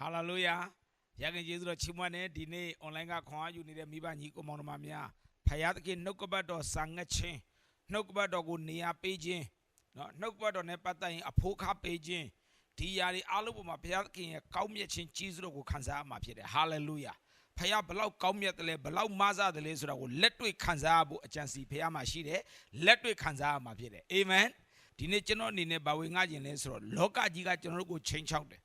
ဟာလေလုယာရခင်ယေရှုတော်ချီးမွမ်းတဲ့ဒီနေ့ online ကခွန်အားယူနေတဲ့မိဘညီကိုမောင်နှမများဖယားသခင်နှုတ်ကပတ်တော်စာငတ်ခြင်းနှုတ်ကပတ်တော်ကိုနေရာပေးခြင်းနော်နှုတ်ကပတ်တော်နဲ့ပတ်သက်ရင်အဖို့ခပေးခြင်းဒီຢာတွေအားလုံးပေါ်မှာဖယားသခင်ရဲ့ကောင်းမြတ်ခြင်းကြီးစွာကိုခံစားရမှာဖြစ်တယ်ဟာလေလုယာဖယားဘလောက်ကောင်းမြတ်တယ်လဲဘလောက်မဆတယ်လဲဆိုတာကိုလက်တွေ့ခံစားရဖို့အကြံစီဖယားမှာရှိတယ်လက်တွေ့ခံစားရမှာဖြစ်တယ်အာမင်ဒီနေ့ကျွန်တော်အနေနဲ့ဘာဝင်ငှခြင်းလဲဆိုတော့လောကကြီးကကျွန်တော်တို့ကိုချိန်ချောက်တယ်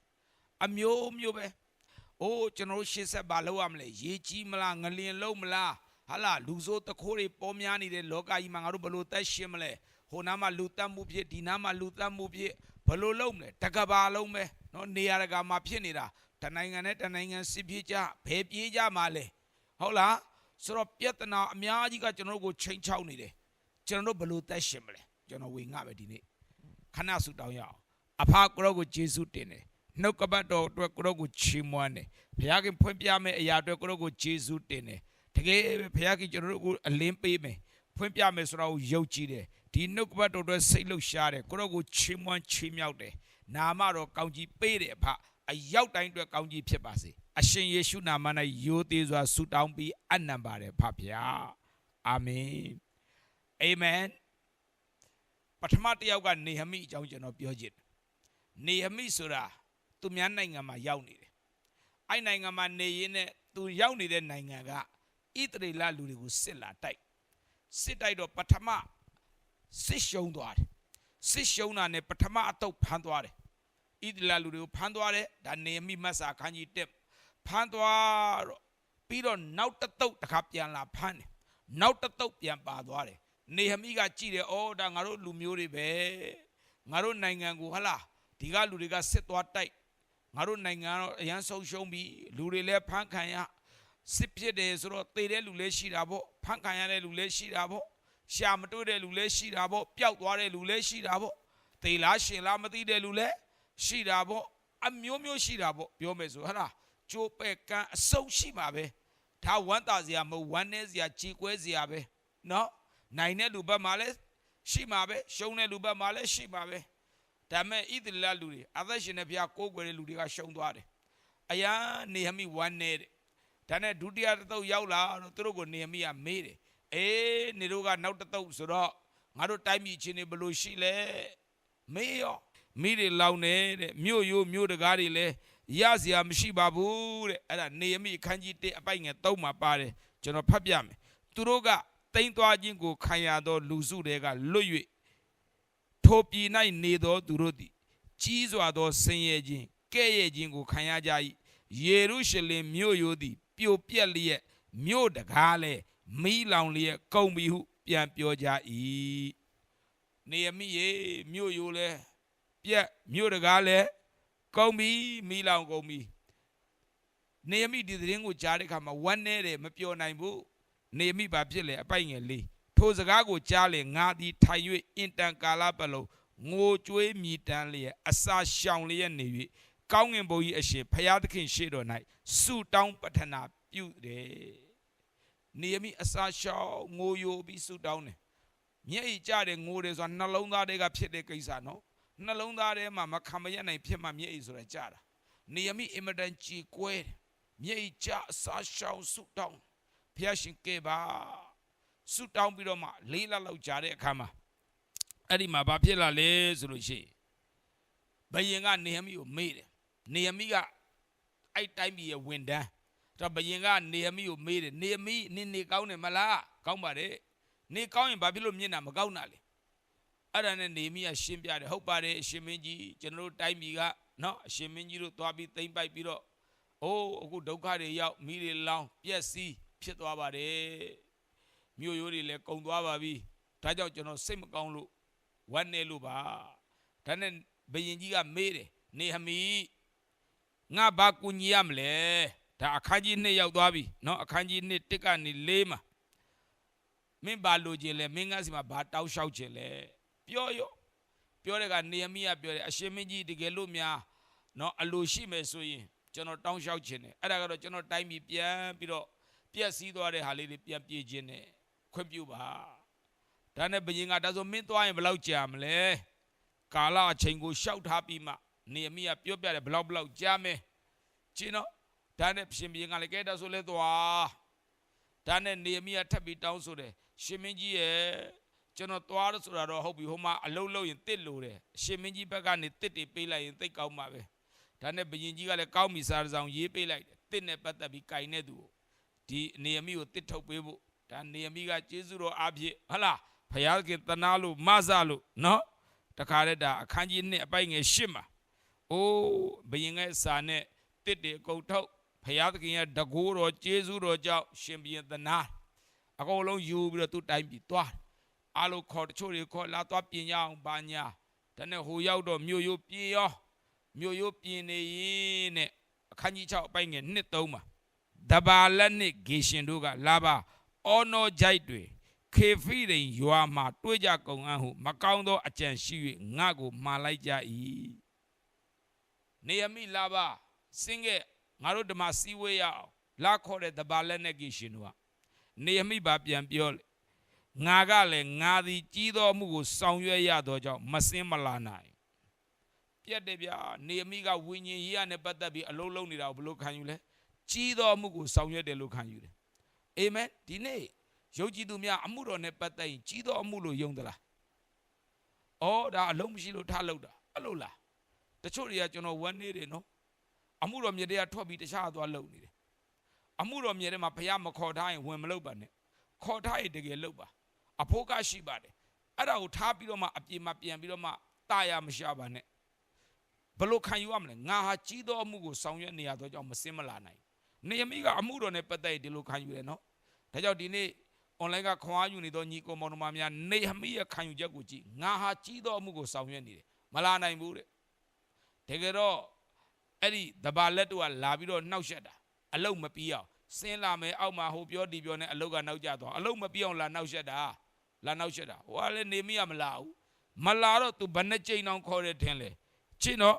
အမျိုးမျိုးပဲ။အိုးကျွန်တော်တို့ရှေ့ဆက်ဘာလုပ်ရမလဲ။ရေးကြီးမလားငလင်လုံးမလား။ဟာလာလူဆိုးတခိုးတွေပေါ်များနေတဲ့လောကကြီးမှာငါတို့ဘယ်လို့တက်ရှင်းမလဲ။ဟိုနားမှာလူတက်မှုဖြစ်ဒီနားမှာလူတက်မှုဖြစ်ဘယ်လို့လုံးမလဲ။တကဘာလုံးပဲ။နော်နေရာတကာမှာဖြစ်နေတာတနိုင်ငံနဲ့တနိုင်ငံစစ်ပြေးကြဘယ်ပြေးကြမှာလဲ။ဟုတ်လား။ဆိုတော့ပြဿနာအများကြီးကကျွန်တော်တို့ကိုချိန်ချောက်နေတယ်။ကျွန်တော်တို့ဘယ်လို့တက်ရှင်းမလဲ။ကျွန်တော်ဝေငှပဲဒီနေ့ခဏဆူတောင်းရအောင်။အဖကရောကိုဂျေစုတင်တယ်။ နှုတ်ကပတ်တော်အတွက်ကိုရောကိုချီးမွမ်းတယ်ဘုရားခင်ဖွင့်ပြမယ်အရာအတွက်ကိုရောကိုဂျေဇုတင်တယ်တကယ်ပဲဘုရားခင်ကျွန်တော်တို့ကိုအလင်းပေးမယ်ဖွင့်ပြမယ်ဆိုတာကိုယုံကြည်တယ်ဒီနှုတ်ကပတ်တော်အတွက်စိတ်လှုပ်ရှားတယ်ကိုရောကိုချီးမွမ်းချီးမြှောက်တယ်နာမတော်ကောင်းကြီးပေးတယ်အဖအရောက်တိုင်းအတွက်ကောင်းကြီးဖြစ်ပါစေအရှင်ယေရှုနာမ၌ယိုသေးစွာဆုတောင်းပြီးအနံပါတယ်ဖဖျားအာမင်အာမင်ပထမတစ်ယောက်ကနေဟမိအကြောင်းကျွန်တော်ပြောချင်တယ်နေဟမိဆိုတာ သူများနိုင်ငံမှာရောက်နေတယ်။အဲ့နိုင်ငံမှာနေရင်းနဲ့သူရောက်နေတဲ့နိုင်ငံကဣသရေလလူတွေကိုစစ်လာတိုက်စစ်တိုက်တော့ပထမစစ်ရှုံးသွားတယ်။စစ်ရှုံးတာနဲ့ပထမအတုပ်ဖမ်းသွားတယ်။ဣသရေလလူတွေကိုဖမ်းသွားတယ်။ဒါနေမိမတ်စာခန်းကြီးတက်ဖမ်းသွားတော့ပြီးတော့နောက်တစ်တုပ်တစ်ခါပြန်လာဖမ်းတယ်။နောက်တစ်တုပ်ပြန်ပါသွားတယ်။နေဟမိကကြည့်တယ်။အော်ဒါငါတို့လူမျိုးတွေပဲ။ငါတို့နိုင်ငံကိုဟလားဒီကလူတွေကစစ်သွားတိုက် ငါတို့နိုင်ငံတော့အရန်ဆုံးရှုံးပြီလူတွေလည်းဖမ်းခံရစစ်ဖြစ်တယ်ဆိုတော့သေတဲ့လူလည်းရှိတာပေါ့ဖမ်းခံရတဲ့လူလည်းရှိတာပေါ့ရှာမတွေ့တဲ့လူလည်းရှိတာပေါ့ပျောက်သွားတဲ့လူလည်းရှိတာပေါ့သေလားရှင်လားမသိတဲ့လူလည်းရှိတာပေါ့အမျိုးမျိုးရှိတာပေါ့ပြောမယ်ဆိုဟလားကျိုးပဲ့ကန်းအစုံရှိမှာပဲဒါဝမ်းသာစရာမဟုတ်ဝမ်းနည်းစရာကြေကွဲစရာပဲเนาะနိုင်တဲ့လူဘက်မှာလည်းရှိမှာပဲရှုံးတဲ့လူဘက်မှာလည်းရှိမှာပဲ ဒါမဲ့ဣသရေလလူတွေအသက်ရှင်တဲ့ဘုရားကိုးကွယ်တဲ့လူတွေကရှုံးသွားတယ်။အယားနေဟမိဝမ်းနေတဲ့။ဒါနဲ့ဒုတိယတစ်သုတ်ရောက်လာတော့သူတို့ကိုနေဟမိကမေးတယ်။အေးနေတို့ကနောက်တစ်သုတ်ဆိုတော့ငါတို့တိုင်းပြည်ချင်းတွေဘယ်လိုရှိလဲ။မေးရောမိတွေလောင်နေတဲ့မြို့ရိုးမြို့တကားတွေလည်းရစရာမရှိပါဘူးတဲ့။အဲ့ဒါနေဟမိအခန်းကြီး1အပိုက်ငယ်3မှာပါတယ်ကျွန်တော်ဖတ်ပြမယ်။သူတို့ကတိမ့်သွားခြင်းကိုခံရသောလူစုတွေကလွတ်၍ ထိုပြည်၌နေသောသူတို့သည်ကြီးစွာသောဆင်းရဲခြင်းကဲ့ရဲ့ခြင်းကိုခံရကြ၏ယေရုရှလင်မြို့ရိုးသည်ပြိုပြက်လျက်မြို့တကားလည်းမီးလောင်လျက်ကုန်ပြီဟုပြန်ပြောကြ၏နေရမိရေမြို့ရိုးလည်းပြက်မြို့တကားလည်းကုန်ပြီမီးလောင်ကုန်ပြီနေရမိဒီသတင်းကိုကြားတဲ့အခါမှာဝမ်းနေတယ်မပြောနိုင်ဘူးနေရမိဘာဖြစ်လဲအပိုက်ငယ်လေး ထိုစကားကိုကြားလေငါသည်ထိုင်၍အင်တန်ကာလပတ်လုံးငိုကြွေးမြည်တမ်းလျက်အစာရှောင်လျက်နေ၍ကောင်းငင်ဘုံကြီးအရှင်ဖျားသခင်ရှေ့တော်၌ဆုတောင်းပတ္ထနာပြုတယ်။နေမိအစာရှောင်ငိုယိုပြီးဆုတောင်းတယ်။မျက်ရည်ကျတယ်ငိုတယ်ဆိုတာနှလုံးသားတွေကဖြစ်တဲ့ကိစ္စနော်။နှလုံးသားထဲမှာမခံမရနိုင်ဖြစ်မှမျက်ရည်ဆိုတာကျတာ။နေမိအင်မတန်ကြည်ကွဲတယ်။မျက်ရည်ကျအစာရှောင်ဆုတောင်းဖျားရှင်ကဲပါ။ ဆူတောင်းပြီးတော့မှလေးလလောက်ကြာတဲ့အခါမှာအဲ့ဒီမှာဘာဖြစ်လာလဲဆိုလို့ရှိရင်ဘယင်ကနေဟမိကိုမေးတယ်နေဟမိကအဲ့တိုင်းပြည်ရဲ့ဝန်တန်းတော့ဘယင်ကနေဟမိကိုမေးတယ်နေဟမိနင်းနေကောင်းတယ်မလားကောင်းပါတယ်နေကောင်းရင်ဘာဖြစ်လို့မျက်နှာမကောင်းတာလဲအဲ့ဒါနဲ့နေဟမိကရှင်းပြတယ်ဟုတ်ပါတယ်အရှင်မင်းကြီးကျွန်တော်တို့တိုင်းပြည်ကနော်အရှင်မင်းကြီးတို့သွားပြီးသိမ့်ပိုက်ပြီးတော့အိုးအခုဒုက္ခတွေရောက်မိတွေလောင်းပြက်စီးဖြစ်သွားပါတယ် မြို့ရိုးတွေလည်းကုံသွားပါပြီဒါကြောင့်ကျွန်တော်စိတ်မကောင်းလို့ဝမ်းနေလို့ပါဒါနဲ့ဘယင်ကြီးကမေးတယ်နေဟမီငါဘာကူညီရမလဲဒါအခန်းကြီး2ရောက်သွားပြီเนาะအခန်းကြီး2တစ်ကနေ4မှာမင်းဘာလိုချင်လဲမင်းငါစီမှာဘာတောင်းလျှောက်ချင်လဲပြောရောပြောတဲ့ကနေဟမီကပြောတယ်အရှင်မင်းကြီးတကယ်လို့များเนาะအလိုရှိမယ်ဆိုရင်ကျွန်တော်တောင်းလျှောက်ချင်တယ်အဲ့ဒါကတော့ကျွန်တော်တိုင်းပြည်ပြန်ပြီးတော့ ပြက်စီးသွားတဲ့ဟာလေးတွေပြန်ပြေးခြင်းနဲ့ ခွင့်ပြုပါဒါနဲ့ဘယင်ကဒါဆိုမင်းသွားရင်ဘယ်လောက်ကြာမလဲကာလအချိန်ကိုရှောက်ထားပြီးမှနေအမိကပြောပြတယ်ဘယ်လောက်ဘယ်လောက်ကြာမယ်ကျင်းတော့ဒါနဲ့ရှင်ဘီရင်ကလည်းကဲဒါဆိုလဲသွားဒါနဲ့နေမီကထပ်ပြီးတောင်းဆိုတယ်ရှင်မင်းကြီးရဲ့ကျွန်တော်သွားရဆိုတာတော့ဟုတ်ပြီဟိုမှာအလုံးလုံးရင်တစ်လို့တယ်ရှင်မင်းကြီးဘက်ကနေတစ်တွေပေးလိုက်ရင်သိတ်ကောင်းပါပဲဒါနဲ့ဘယင်ကြီးကလည်းကောင်းပြီစားတစ်ဆောင်ရေးပေးလိုက်တယ်တစ်နဲ့ပတ်သက်ပြီးကင်တဲ့သူကိုဒီနေမီကိုတစ်ထုတ်ပေးဖို့ ဒါနေမီကကျေးဇူးတော်အားဖြင့်ဟလာဖယားခင်တနာလို့မဆလို့နော်တခါတည်းဒါအခန်းကြီး1အပိုင်ငယ်8မှာအိုးဘယင်ရဲ့စာနဲ့တစ်တွေအကုန်ထုတ်ဖယားသခင်ရဲ့တကူတော်ကျေးဇူးတော်ကြောင့်ရှင်ဘီရင်တနာအကုန်လုံးယူပြီးတော့သူ့တိုင်းပြည်သွားအားလုံးခေါ်တချို့တွေခေါ်လာသွားပြင်ရအောင်ဘာညာဒါနဲ့ဟိုရောက်တော့မြို့ရိုးပြင်ရောမြို့ရိုးပြင်နေရင်နဲ့အခန်းကြီး6အပိုင်ငယ်1 3မှာတဘာလက်နဲ့ဂေရှင်တို့ကလာပါ အော်နော်ဂျိုက်တွေခေဖိရိန်ရွာမှာတွေးကြကုန်အံ့ဟုမကောင်းသောအကြံရှိ၍ငါကိုမှားလိုက်ကြ၏နေယမိလာပါစင်ကဲငါတို့ဓမ္မစည်းဝေးရအောင်လာခေါ်တဲ့တဘာလက်နဲ့ဂေရှင်တို့ကနေယမိပါပြန်ပြောလေငါကလည်းငါသည်ကြီးသောမှုကိုဆောင်ရွက်ရသောကြောင့်မစင်းမလာနိုင်ပြတ်တယ်ဗျာနေယမိကဝိညာဉ်ရေးရနဲ့ပတ်သက်ပြီးအလုံးလုံးနေတာကိုဘယ်လိုခံယူလဲကြီးသောမှုကိုဆောင်ရွက်တယ်လို့ခံယူတယ် အာမင်ဒီနေ့ယုံကြည်သူများအမှုတော်နဲ့ပတ်သက်ရင်ကြီးသောအမှုလို့ယုံသလားအော်ဒါအလုံးမရှိလို့ထားလို့တာအဲ့လိုလားတချို့တွေကကျွန်တော်ဝမ်းနေတယ်နော်အမှုတော်မြေတွေကထွက်ပြီးတခြားသွားလုံနေတယ်အမှုတော်မြေထဲမှာဘုရားမခေါ်ထားရင်ဝင်မလုပ်ပါနဲ့ခေါ်ထားရင်တကယ်လုပ်ပါအဖို့ကရှိပါတယ်အဲ့ဒါကိုထားပြီးတော့မှအပြေမှာပြန်ပြီးတော့မှတာယာမရှာပါနဲ့ဘလို့ခံယူရမလဲငါဟာကြီးသောအမှုကိုဆောင်ရွက်နေရသောကြောင့်မစင်မလာနိုင် နေမိကအမှုတော်နဲ့ပတ်သက်ဒီလိုခံယူတယ်နော်ဒါကြောင့်ဒီနေ့ online ကခွန်အားယူနေသောညီကိုမောင်နှမများနေဟမိရဲ့ခံယူချက်ကိုကြည့်ငါဟာကြီးသောအမှုကိုဆောင်ရွက်နေတယ်မလာနိုင်ဘူးတဲ့တကယ်တော့အဲ့ဒီတဘာလက်တို့ကလာပြီးတော့နှောက်ရက်တာအလုတ်မပြီးအောင်စင်းလာမယ်အောက်မှာဟိုပြောဒီပြောနဲ့အလုတ်ကနောက်ကျသွားအလုတ်မပြီးအောင်လာနှောက်ရက်တာလာနှောက်ရက်တာဟိုကလည်းနေမိရမလာဘူးမလာတော့ तू ဘယ်နှကြိမ်အောင်ခေါ်တယ်ထင်လေချင်းတော့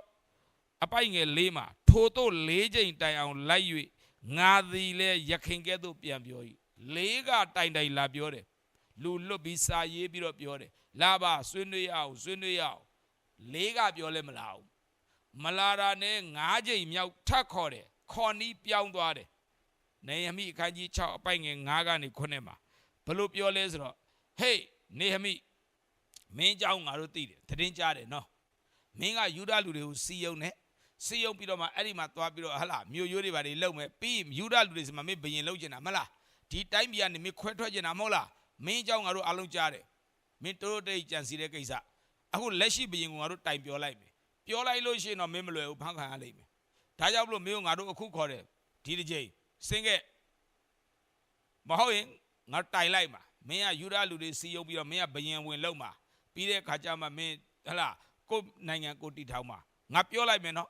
အပိုက်ငယ်လေးမှာထိုတို့၄ကြိမ်တိုင်အောင်လိုက်၍ ငါသည်လဲရခင်ကဲ့သို့ပြန်ပြော၏လေးကတိုင်တိုင်လာပြောတယ်လူလွတ်ပြီးစာရေးပြီးတော့ပြောတယ်လာပါဆွေးနွေးရအောင်ဆွေးနွေးရအောင်လေးကပြောလဲမလာဘူးမလာတာနဲ့၅ကြိမ်မြောက်ထပ်ခေါ်တယ်ခေါ်နီးပြောင်းသွားတယ်နေဟမိအခန်းကြီး6အပိုက်ငယ်9ကနေ9မှာဘလို့ပြောလဲဆိုတော့ဟေးနေဟမိမင်းเจ้าငါတို့သိတယ်သတင်းကြားတယ်နော်မင်းကယူဒလူတွေကိုစီယုံနဲ့ စီယုံပြီးတော့မှအဲ့ဒီမှာသွားပြီးတော့ဟလာမြို့ရိုးတွေဘာတွေလုံမဲ့ပြီးယူဒလူတွေစမှာမင်းဘယင်လုံကျင်တာမလားဒီတိုင်းပြည်ကနေမင်းခွဲထွက်ကျင်တာမဟုတ်လားမင်းเจ้าငါတို့အလုံးကြားတယ်မင်းတို့တိတ်ကြံစီတဲ့ကိစ္စအခုလက်ရှိဘယင်ကငါတို့တိုင်ပြောလိုက်မယ်ပြောလိုက်လို့ရှိရင်တော့မင်းမလွယ်ဘူးဖန်ခံရလိမ့်မယ်ဒါကြောင့်မလို့မင်းကငါတို့အခုခေါ်တယ်ဒီတစ်ချိန်စင်ခဲ့မဟုတ်ရင်ငါတိုင်လိုက်မှာမင်းကယူဒလူတွေစီယုံပြီးတော့မင်းကဘယင်ဝင်လုံမှာပြီးတဲ့ခါကျမှမင်းဟလာကိုနိုင်ငံကိုတီထောင်မှာငါပြောလိုက်မယ်နော်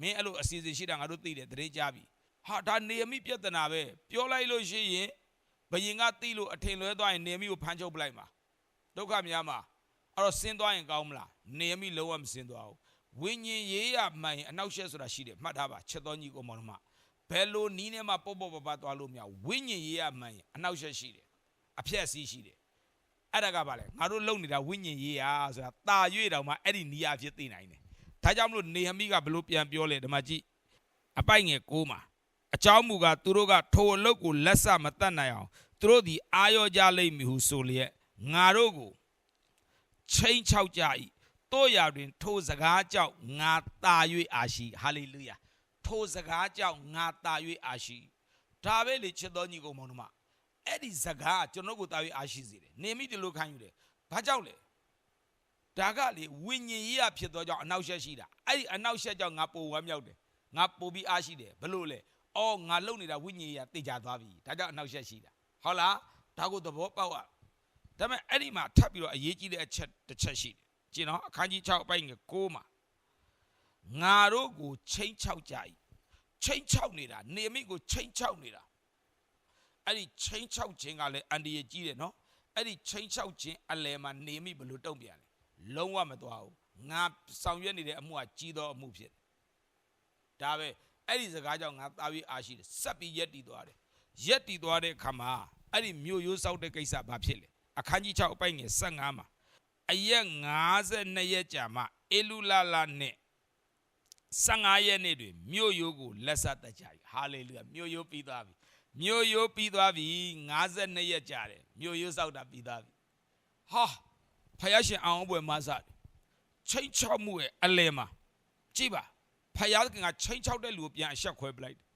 မင်းအဲ့လိုအစီအစဉ်ရှိတာငါတို့သိတယ်တရေကြပြီဟာဒါနေမိပြဿနာပဲပြောလိုက်လို့ရှိရင်ဘယင်ကသိလို့အထင်လွဲသွားရင်နေမိကိုဖမ်းချုပ်ပလိုက်မှာဒုက္ခများမှာအဲ့တော့ဆင်းသွားရင်ကောင်းမလားနေမိလုံးဝမဆင်းသွားဘူးဝိညာဉ်ရေးရမှန်ရင်အနောက်ရှက်ဆိုတာရှိတယ်မှတ်ထားပါချက်တော်ကြီးကိုမောင်နှမဘယ်လိုနီးနဲ့မှပေါ့ပေါ့ပပသွားလို့မရဝိညာဉ်ရေးရမှန်ရင်အနောက်ရှက်ရှိတယ်အဖြက်စီးရှိတယ်အဲ့ဒါကပါလေငါတို့လုံနေတာဝိညာဉ်ရေးရဆိုတာตาရွေ့တောင်မှအဲ့ဒီနီးရဖြစ်သိနိုင်တယ် ဒါကြောင့်မလို့နေဟမိကဘလို့ပြန်ပြောလဲဓမ္မကြီးအပိုက်ငယ်ကိုမှာအကြောင်းမူကားသူတို့ကထိုအလုတ်ကိုလက်ဆမတတ်နိုင်အောင်သူတို့သည်အာရောကြလိမ့်မည်ဟုဆိုလျက်ငါတို့ကိုချိန်ချောက်ကြ၏တို့ရာတွင် ထိုစကားကြောင့်ငါတာ၍အာရှိဟာလေလုယာထိုစကားကြောင့်ငါတာ၍အာရှိဒါပဲလေချစ်တော်ညီကောင်မောင်တို့မအဲ့ဒီစကားကျွန်တော်ကိုတာ၍အာရှိစေတယ်နေမိဒီလိုခံယူတယ်ဘာကြောင့်လဲ ဒါကလေဝိညာဉ်ရေးရဖြစ်သောကြောင့်အနောက်ရှက်ရှိတာအဲ့ဒီအနောက်ရှက်ကြောင့်ငါပိုဝမ်းမြောက်တယ်ငါပိုပြီးအားရှိတယ်ဘလို့လဲအော်ငါလုံနေတာဝိညာဉ်ရေးရသိကြသွားပြီဒါကြောင့်အနောက်ရှက်ရှိတာဟုတ်လားဒါကိုသဘောပေါက်ရဒါပေမဲ့အဲ့ဒီမှာထပ်ပြီးတော့အရေးကြီးတဲ့အချက်တစ်ချက်ရှိတယ်ကျင်တော့အခန်းကြီး6အပိုင်ငယ်6မှာငါတို့ကိုချိန်ချောက်ကြ၏ချိန်ချောက်နေတာနေမိကိုချိန်ချောက်နေတာအဲ့ဒီချိန်ချောက်ခြင်းကလည်းအန္တရာယ်ကြီးတယ်နော်အဲ့ဒီချိန်ချောက်ခြင်းအလယ်မှာနေမိဘလို့တုံ့ပြန်လဲ လုံးဝမသွားဘူးငါဆောင်ရွက်နေတဲ့အမှုကကြီးသောအမှုဖြစ်တယ်ဒါပဲအဲ့ဒီစကားကြောင့်ငါတာပြီးအားရှိတယ်ဆက်ပြီးရက်တည်သွားတယ်ရက်တည်သွားတဲ့အခါမှာအဲ့ဒီမြို့ရိုးဆောက်တဲ့ကိစ္စဘာဖြစ်လဲအခန်းကြီး6အပိုင်ငယ်15မှာအရက်52ရက်ကြာမှအေလူလာလာနဲ့15ရက်နေ့တွင်မြို့ရိုးကိုလက်ဆက်တတ်ကြ၏ဟာလေလုယာမြို့ရိုးပြီးသွားပြီမြို့ရိုးပြီးသွားပြီ52ရက်ကြာတယ်မြို့ရိုးစောက်တာပြီးသွားပြီဟာ ဖယားရှင်အောင်ပွဲမဆတ်ချိန်ချောက်မှုရဲ့အလဲမှာကြည့်ပါဖယားခင်ကချိန်ချောက်တဲ့လူကိုပြန်အဆက်ခွဲပလိုက်တယ်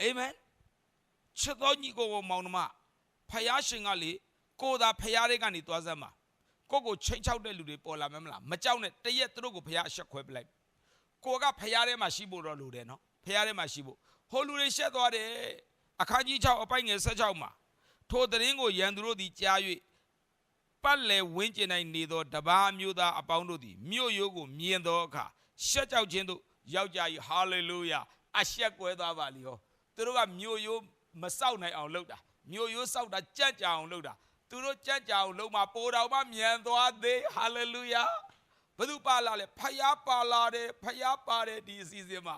အာမင်ချစ်တော်ညီကိုမောင်နှမဖယားရှင်ကလေကိုသာဖယားတွေကနေသွားစမ်းမှာကိုကိုချိန်ချောက်တဲ့လူတွေပေါ်လာမယ်မလားမကြောက်နဲ့တရက်သူတို့ကိုဖယားအဆက်ခွဲပလိုက်ကိုကဖျားထဲမှာရှိဖို့တော့လိုတယ်နော်ဖျားထဲမှာရှိဖို့ဟိုလူတွေရှက်သွားတယ်အခန်းကြီး6အပိုင်ငယ်16မှာထိုသတင်းကိုရန်သူတို့သည်ကြား၍ ပတ်လည်ဝင်းကျင်၌နေသောတပါးမျိုးသားအပေါင်းတို့သည်မြို့ရိုးကိုမြင်သောအခါရှက်ကြောက်ခြင်းသို့ရောက်ကြ၏ဟာလေလုယာအရှက်ကွဲသွားပါလီဟောသူတို့ကမြို့ရိုးမစောက်နိုင်အောင်လုပ်တာမြို့ရိုးစောက်တာကြက်ကြအောင်လုပ်တာသူတို့ကြက်ကြအောင်လုပ်မှာပိုတော်မှမြန်သွားသေးဟာလေလုယာဘယ်သူပါလာလဲဖယားပါလာတယ်ဖယားပါတယ်ဒီအစီအစဉ်မှာ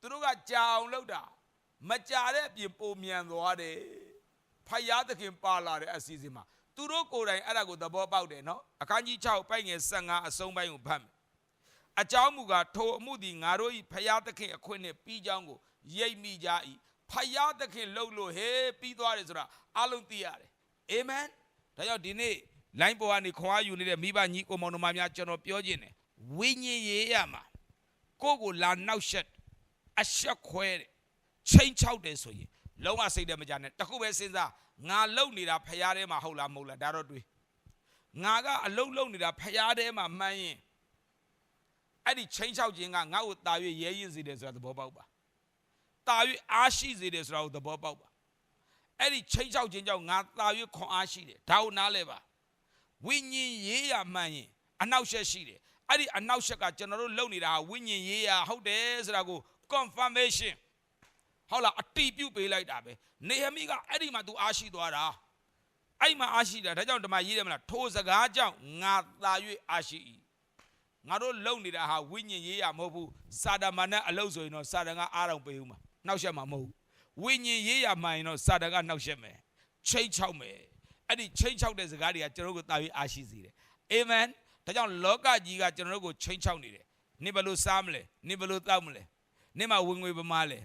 သူတို့ကကြာအောင်လုပ်တာမကြာတဲ့အပြင်ပုံမြန်သွားတယ်ဖယားသခင်ပါလာတဲ့အစီအစဉ်မှာ သူတို့ကိုယ်တိုင်အဲ့ဒါကိုသဘောပေါက်တယ်နော်အခန်းကြီး6ပိုက်ငယ်15အဆုံးပိုင်းကိုဖတ်မယ်အကြောင်းမူကားထိုအမှုသည်ငါတို့၏ဖယားသခင်အခွင့်နှင့်ပြီးကြောင်းကိုရိပ်မိကြ၏ဖယားသခင်လှုပ်လို့ဟေးပြီးသွားတယ်ဆိုတာအလုံးသိရတယ်အာမင်ဒါကြောင့်ဒီနေ့လိုင်းပေါ်ကနေခွန်အားယူနေတဲ့မိဘညီကိုမောင်နှမများကျွန်တော်ပြောခြင်းတယ်ဝိညာဉ်ရေးရမှာကိုယ့်ကိုလာနောက်ရှက်အဆက်ခွဲတယ်ချိန်ချောက်တယ်ဆိုရင်လုံးဝစိတ်တမကြနဲ့တခုပဲစဉ်းစား ငါလုံနေတာဖရားထဲမှာဟုတ်လားမဟုတ်လားဒါတော့တွေးငါကအလုံလုံနေတာဖရားထဲမှာမှန်းရင်အဲ့ဒီချိန်ချောက်ခြင်းကငါ့ကိုတာ၍ရဲရင်စေတယ်ဆိုတာသဘောပေါက်ပါတာ၍အားရှိစေတယ်ဆိုတာကိုသဘောပေါက်ပါအဲ့ဒီချိန်ချောက်ခြင်းကြောင့်ငါတာ၍ခွန်အားရှိတယ်ဒါကိုနားလဲပါဝိညာဉ်ရေးရမှန်ရင်အနောက်ရှက်ရှိတယ်အဲ့ဒီအနောက်ရှက်ကကျွန်တော်တို့လုပ်နေတာဟာဝိညာဉ်ရေးရဟုတ်တယ်ဆိုတာကို confirmation ဟုတ်လားအတိပြုပေးလိုက်တာပဲနေဟမိကအဲ့ဒီမှာ तू အားရှိသွားတာအဲ့ဒီမှာအားရှိတာဒါကြောင့်ဓမ္မရေးတယ်မလားထိုစကားကြောင့်ငါသာ၍အားရှိ၏ငါတို့လုပ်နေတာဟာဝိညာဉ်ရေးရမဟုတ်ဘူးစာတမန်နဲ့အလုပ်ဆိုရင်တော့စာတန်ကအားတောင်ပေးဦးမှာနှောက်ရှက်မှာမဟုတ်ဘူးဝိညာဉ်ရေးရမှန်ရင်တော့စာတန်ကနှောက်ရှက်မယ်ချိန်ချောက်မယ်အဲ့ဒီချိန်ချောက်တဲ့စကားတွေကကျွန်တော်တို့ကိုတာ၍အားရှိစေတယ်အာမင်ဒါကြောင့်လောကကြီးကကျွန်တော်တို့ကိုချိန်ချောက်နေတယ်နင်ဘယ်လိုစားမလဲနင်ဘယ်လိုတောက်မလဲနင်မှာဝင်ငွေပမာလဲ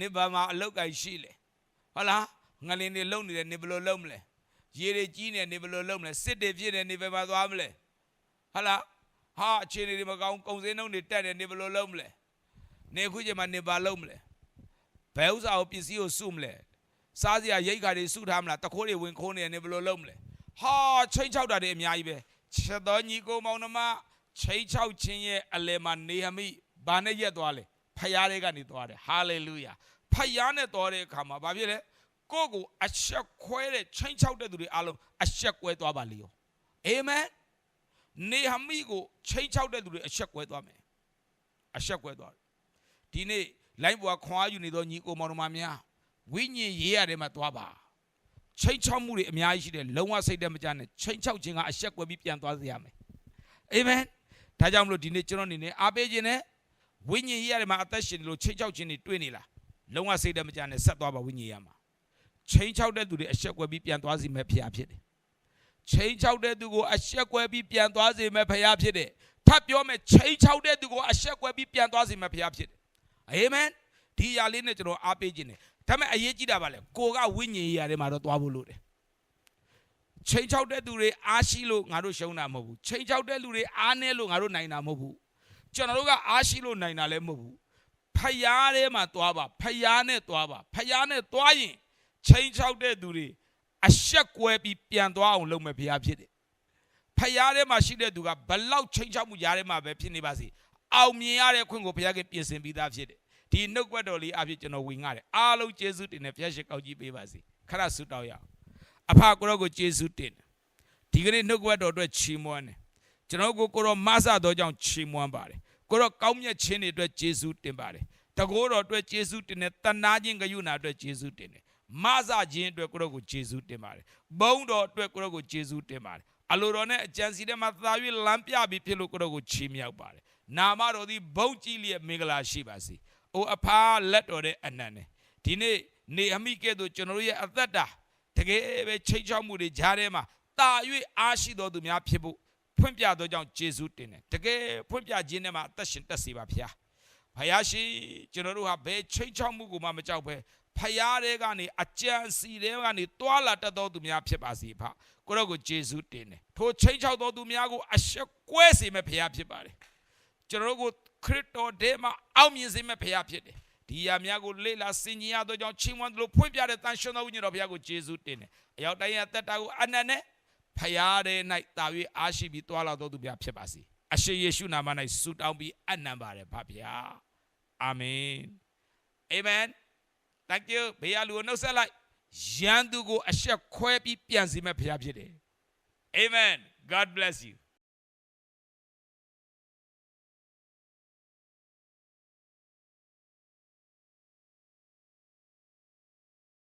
နင်ဘာမှာအလောက်ကိုင်ရှိလဲဟုတ်လားငလင်တွေလုံနေတယ်နင်ဘယ်လိုလုံမလဲရေတွေကြီးနေတယ်နင်ဘယ်လိုလုံမလဲစစ်တွေပြည့်တယ်နင်ဘယ်မှာသွားမလဲဟုတ်လားဟာအခြေအနေတွေမကောင်းကုံစင်းနှုံးတွေတက်တယ်နင်ဘယ်လိုလုံမလဲနေခုချိန်မှာနင်ဘာလုံမလဲဘယ်ဥစ္စာကိုပစ္စည်းကိုစုမလဲစားစရာရိတ်ခါတွေစုထားမလားတခိုးတွေဝင်ခိုးနေတယ်နေဘယ်လိုလုပ်မလဲဟာချိန်ချောက်တာတွေအများကြီးပဲချက်တော်ညီကိုမောင်နှမချိန်ချောက်ခြင်းရဲ့အလယ်မှာနေဟမိဘာနဲ့ရက်သွားလဲ ဖယားတွေကနေသွားတယ်ဟာလေလုယာဖယားနဲ့သွားတဲ့အခါမှာဘာဖြစ်လဲကိုယ့်ကိုအဆက်ခွဲတဲ့ချိန်ချောက်တဲ့သူတွေအားလုံးအဆက်ကွဲသွားပါလေရောအာမင်နေဟမိကိုချိန်ချောက်တဲ့သူတွေအဆက်ကွဲသွားမယ်အဆက်ကွဲသွားတယ်ဒီနေ့လိုင်းပေါ်ခွန်အားယူနေသောညီကိုမောင်နှမများဝိညာဉ်ရေးရတယ်မှာသွားပါချိန်ချောက်မှုတွေအများကြီးရှိတယ်လုံးဝစိတ်တမကြနဲ့ချိန်ချောက်ခြင်းကအဆက်ကွဲပြီးပြန်သွားစေရမယ်အာမင်ဒါကြောင့်မလို့ဒီနေ့ကျွန်တော်အနေနဲ့အားပေးခြင်းနဲ့ ဝိညာဉ်ရေးရတယ်မှာအသက်ရှင်လို့ချိန်ချောက်ခြင်းတွေတွေ့နေလားလုံးဝစိတ်တမကြနဲ့ဆက်သွားပါဝိညာဉ်ရမှာချိန်ချောက်တဲ့သူတွေအဆက်ကွဲပြီးပြန်သွားစီမဲ့ဖရားဖြစ်တယ်ချိန်ချောက်တဲ့သူကိုအဆက်ကွဲပြီးပြန်သွားစေမဲ့ဖရားဖြစ်တယ်ထပ်ပြောမယ်ချိန်ချောက်တဲ့သူကိုအဆက်ကွဲပြီးပြန်သွားစေမဲ့ဖရားဖြစ်တယ်အာမင်ဒီຢာလေးနဲ့ကျွန်တော်အားပေးခြင်းနဲ့ဒါပေမဲ့အရေးကြီးတာပါလေကိုကဝိညာဉ်ရေးရတယ်မှာတော့သွားဖို့လို့တယ်ချိန်ချောက်တဲ့သူတွေအားရှိလို့ငါတို့ရှုံးတာမဟုတ်ဘူးချိန်ချောက်တဲ့လူတွေအားနေလို့ငါတို့နိုင်တာမဟုတ်ဘူး ကျွန်တော်တို့ကအားရှိလို့နိုင်တာလည်းမဟုတ်ဘူးဖယားထဲမှာသွားပါဖယားနဲ့သွားပါဖယားနဲ့သွားရင်ချိန်ချောက်တဲ့သူတွေအဆက်ကွဲပြီးပြန်သွားအောင်လုပ်မယ်ဘုရားဖြစ်တယ်ဖယားထဲမှာရှိတဲ့သူကဘလောက်ချိန်ချောက်မှုရားထဲမှာပဲဖြစ်နေပါစေအောင်မြင်ရတဲ့ခွင့်ကိုဘုရားကပြင်ဆင်ပြီးသားဖြစ်တယ်ဒီနှုတ်ကပတ်တော်လေးအဖြစ်ကျွန်တော်ဝင်ငါတယ်အားလုံးကျေးဇူးတင်တယ်ဘုရားရှိခိုးကြီးပေးပါစေခရဆုတောင်းရအောင်အဖကိုရောကိုကျေးဇူးတင်တယ်ဒီကနေ့နှုတ်ကပတ်တော်အတွက်ချီးမွမ်းတယ်ကျွန်တော်ကိုကိုရောမဆတော်ကြောင့်ချီးမွမ်းပါတယ် ကိုရောကောင်းမြတ်ခြင်းတွေအတွက်ကျေးဇူးတင်ပါတယ်တကိုးတော်အတွက်ကျေးဇူးတင်တယ်တနာခြင်းဂယုဏအတွက်ကျေးဇူးတင်တယ်မဆခြင်းအတွက်ကိုရောကိုကျေးဇူးတင်ပါတယ်ဘုံတော်အတွက်ကိုရောကိုကျေးဇူးတင်ပါတယ်အလိုတော်နဲ့အကြံစီထဲမှာသာ၍လမ်းပြပြီးဖြစ်လို့ကိုရောကိုချီးမြှောက်ပါတယ်နာမတော်သည်ဘုံကြီးလျက်မင်္ဂလာရှိပါစေ။အိုအဖာလက်တော်တဲ့အနန္တဒီနေ့နေအမိကဲ့သို့ကျွန်တော်တို့ရဲ့အသက်တာတကယ်ပဲချိန်ချောက်မှုတွေကြားထဲမှာတာ၍အားရှိတော်သူများဖြစ်ဖို့ ဖွင့်ပြသောကြောင့်ယေရှုတင်တယ်။တကယ်ဖွင့်ပြခြင်းနဲ့မှာအသက်ရှင်တက်စေပါဖျား။ဖယားရှင်ကျွန်တော်တို့ဟာဘယ်ချိန်ချောက်မှုကိုမှမကြောက်ပဲဖယားတွေကနေအကြံစီတွေကနေတွာလာတတ်တော်သူများဖြစ်ပါစေဖကိုရောကိုယေရှုတင်တယ်ထိုချိန်ချောက်တော်သူများကိုအရှက်ကွဲစေမဲ့ဖယားဖြစ်ပါတယ်ကျွန်တော်တို့ကိုခရစ်တော်ထဲမှာအောင်မြင်စေမဲ့ဖယားဖြစ်တယ်ဒီအရာများကိုလေ့လာဆင်ခြင်ရသောကြောင့်ချင်းဝမ်းတို့ဖွင့်ပြတဲ့တန်ရှင်တော်ဝိညာဉ်တော်ဘုရားကိုယေရှုတင်တယ်အရောက်တိုင်းရသက်တာကိုအနန္တနဲ့ ဖယားတဲ့၌တာ၍အားရှိပြီးတွာလာတော်သူများဖြစ်ပါစေအရှင်ယေရှုနာမ၌ဆုတောင်းပြီးအနံပါတယ်ဖဖျားအာမင်အာမင် thank you ဘေးရလူကိုနှုတ်ဆက်လိုက်ရန်သူကိုအဆက်ခွဲပြီးပြန်စီမဲ့ဖျားဖြစ်တယ် amen god bless you